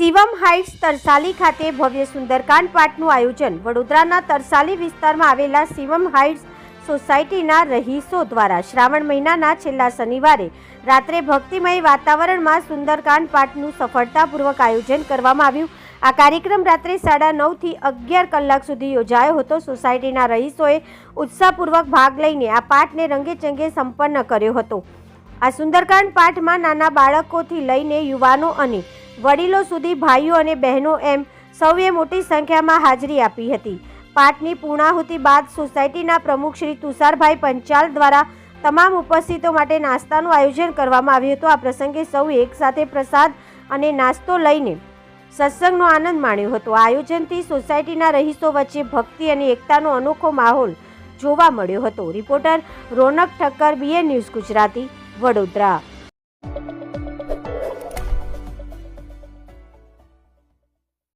Shivam heights Tarsali ખાતે ભવ્ય સુંદરકાંડ પાઠનું આયોજન. વડોદરાના તરસાલી વિસ્તારમાં આવેલા શિવમ હાઇટ્સ સોસાયટીના રહીશો દ્વારા શ્રાવણ મહિનાના છેલ્લા શનિવારે રાત્રે ભક્તિમય વાતાવરણમાં સુંદરકાંડ પાઠનું સફળતાપૂર્વક આયોજન કરવામાં આવ્યું. આ કાર્યક્રમ રાત્રે સાડા નવથી અગિયાર કલાક સુધી યોજાયો હતો. સોસાયટીના રહીશોએ ઉત્સાહપૂર્વક ભાગ લઈને આ પાઠને રંગેચંગે સંપન્ન કર્યો હતો. આ સુંદરકાંડ પાઠમાં નાના બાળકોથી લઈને યુવાનો અને વડીલો સુધી ભાઈઓ અને બહેનો એમ સૌએ મોટી સંખ્યામાં હાજરી આપી હતી. પાઠની પૂર્ણાહુતિ બાદ સોસાયટીના પ્રમુખ શ્રી તુષારભાઈ પંચાલ દ્વારા તમામ ઉપસ્થિતો માટે નાસ્તાનું આયોજન કરવામાં આવ્યું હતું. આ પ્રસંગે સૌએ એકસાથે પ્રસાદ અને નાસ્તો લઈને સત્સંગનો આનંદ માણ્યો હતો. આયોજનથી સોસાયટીના રહીશો વચ્ચે ભક્તિ અને એકતાનો અનોખો માહોલ જોવા મળ્યો હતો. Reporter Ronak Thakkar BA news Gujarati, Vadodara.